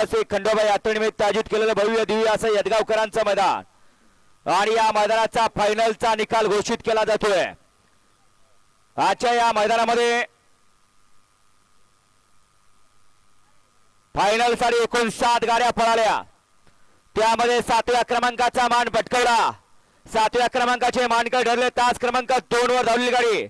असे खंडोबा यात्रेनिमित्त आयोजित केलेलं भव्य दिव्य असं यदगावकरांचं मैदान. आणि या मैदानाचा फायनलचा निकाल घोषित केला जातोय. आजच्या या मैदानामध्ये फायनलसाठी एकूण सात गाड्या पळाल्या. त्यामध्ये सातव्या क्रमांकाचा मान पटकवला. सातव्या क्रमांकाचे मानकर ठरले. तास क्रमांक दोन वर धावलेली गाडी.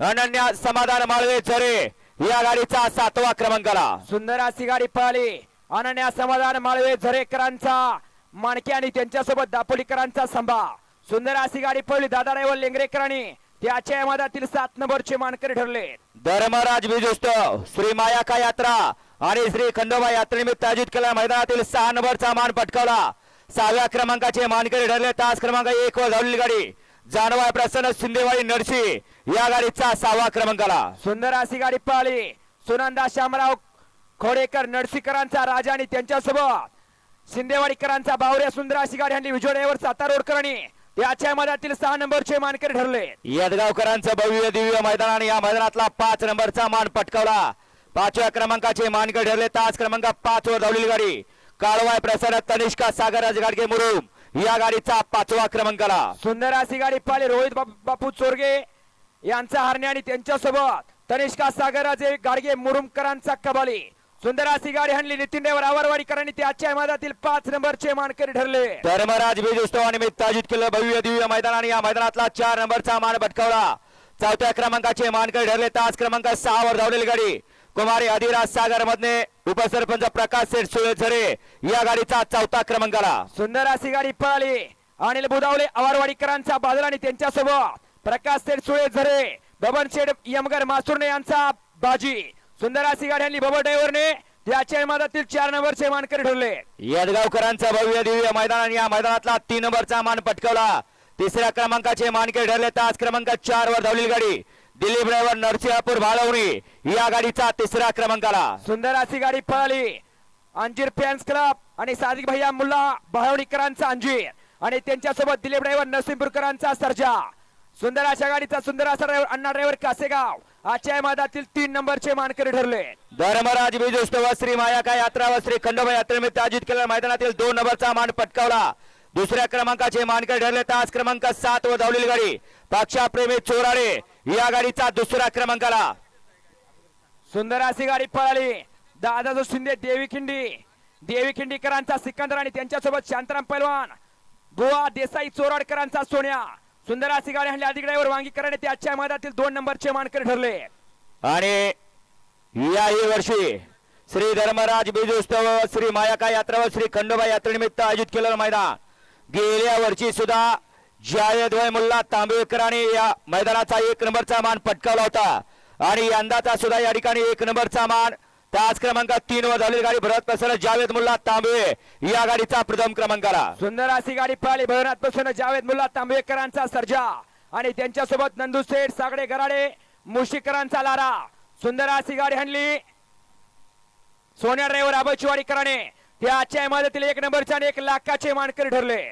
अनन्या समाधान माळवे झरे या गाडीचा सातवा क्रमांकाला. सुंदर अशी गाडी पळाली. अनन्या समाधान माळवे झरेकरांचा माणके आणि त्यांच्यासोबत दापोलीकरांचा संभा. सुंदर अशी गाडी पळली दादा ड्रायव्हर लेंगरेकरांनी. त्याच्या मधातील सात नंबरचे मानकरी ठरले धर्मराज बीजोत्सव श्री मायाका यात्रा आणि श्री खंडोबा यात्रेनिमित्त आयोजित केलेल्या मैदानातील सहा नंबरचा मान पटकावला. सहाव्या क्रमांकाचे मानकरी ठरले तास क्रमांक एक वर धावलेली गाडी. जानवाय प्रसन्न शिंदेवाडी नरसी या गाडीचा सहावा क्रमांकाला. सुंदर अशी गाडी पळाली. सुनंदा शामराव खोडेकर नडसीकरांचा राजा आणि त्यांच्यासोबत. शिंदेवाडीकरांचा बावऱ्या सुंदर अशी गाडी आणली. विजय ड्रायव्हर सातारा रोडकरांनी त्याच्या मधातील सहा नंबरचे मानकरी ठरले. यदगावकरांचं भव्य दिव्य मैदान आणि या मैदानातला पाच नंबरचा मान पटकावला. पाचव्या क्रमांकाचे मानकर ठरले. तास क्रमांक पाच वर धावलेली गाडी. काळवाय प्रसाद तनिष्का सागरराज गाडगे मुरुम. या गाडीचा पाचवा क्रमांकाला. सुंदर अशी गाडी पाहिली रोहित बाप- चोरगे यांचा हरणे आणि त्यांच्यासोबत तनिष्का सागराजे गाडगे मुरुमकरांचा कबाली. सुंदर अशी गाडी हाणली. नितीन देवर आवरवाडीकरांनी त्याच्या मधातील पाच नंबरचे मानकरी ठरले. धर्मराज बीज उत्सवानिमित्त आयोजित केलं. भव्य दिव्य मैदान आणि या मैदानातला चार नंबरचा मान पटकावला चौथ्या क्रमांकाचे मानकर ठरले. तास क्रमांक सहा वर धावलेली गाडी. कुमारी अधिराज सागर मधने उपसरपंच प्रकाश सेठ सुळे झरे या गाडीचा चौथा क्रमांकाला. सुंदर अशी गाडी पळाली. अनिल बुधावले आवारवाडीकरांचा बाजूला आणि त्यांच्यासोबत प्रकाश शेठ सुळे झरे बबन शेठ यमगर मासुर्ने यांचा बाजी. सुंदर अशी गाडी आणली बबन ड्रायव्हरने त्याच्या मधातील चार नंबरचे मानकरी ठरले. यदगावकरांचं भव्य दिव्य मैदान आणि या मैदानातला तीन नंबरचा मान पटकावला. तिसऱ्या क्रमांकाचे मानके ठरले तास क्रमांक चार वर धावलेली गाडी दिलीप ड्रायव्हर नरसिंहपूर भालवणी या गाडीचा तिसऱ्या क्रमांकाला. सुंदर अशी गाडी पळाली. अंजीर फॅन्स क्लब आणि सादिक भैया मुल्ला भावणीकरांचा अंजीर आणि त्यांच्यासोबत दिलीप ड्रायव्हर नरसिंहपूरकरांचा सर्जा. सुंदर अशा गाडीचा सुंदर असा ड्रायव्हर अण्णा ड्रायव्हर कासेगाव. आजच्या मैदानातील तीन नंबरचे मानकरी ठरले. धर्मराज बीजोत्सव श्री मायाका यात्रा व श्री खंडोबा यात्रेनिमित्त आयोजित केलेल्या मैदानातील दोन नंबरचा मान पटकावला. दुसऱ्या क्रमांकाचे मानकर ठरले तास क्रमांक सात वर धावलेली गाडी पक्षाप्रेमी चोराडे या गाडीचा दुसऱ्या क्रमांकाला. सुंदर अशी गाडी पळाली. दादाजो शिंदे देवी खिंडी. देवी खिंडीकरांचा सिकंदर आणि त्यांच्यासोबत शांताराम पैलवान. बुवा देसाई चोराडकरांचा सोन्या. सुंदर अशी गाडी हल्ली अधिक ड्रायव्हर करणे त्याच्या मैदानातील दोन नंबरचे मानकरी ठरले. आणि याही वर्षी श्री धर्मराज बीजोत्सव श्री मायाका यात्रा व श्री खंडोबा यात्रेनिमित्त आयोजित केलेलं मैदान. गेल्या वर्षी सुद्धा जावेद मुल्ला तांबेकरांनी या मैदानाचा एक नंबरचा मान पटकावला होता. आणि यंदाचा सुद्धा या ठिकाणी एक नंबरचा मान त्याच क्रमांकात तीन वर झालेली गाडी भरत प्रसन्न जावेद मुल्ला तांबे. या गाडीचा प्रथम क्रमांकाला. सुंदर अशी गाडी पळाली भैरनाथपासून जावेद मुल्ला तांबेकरांचा सर्जा. आणि त्यांच्यासोबत नंदू सेठ सागडे गराडे मुशीकरांचा लारा. सुंदर अशी गाडी हणली सोन्या ड्रायव्हर आबचिवाडीकराने त्या आजच्या मदतीला एक नंबरच्या आणि एक लाखाचे मानकरी ठरले.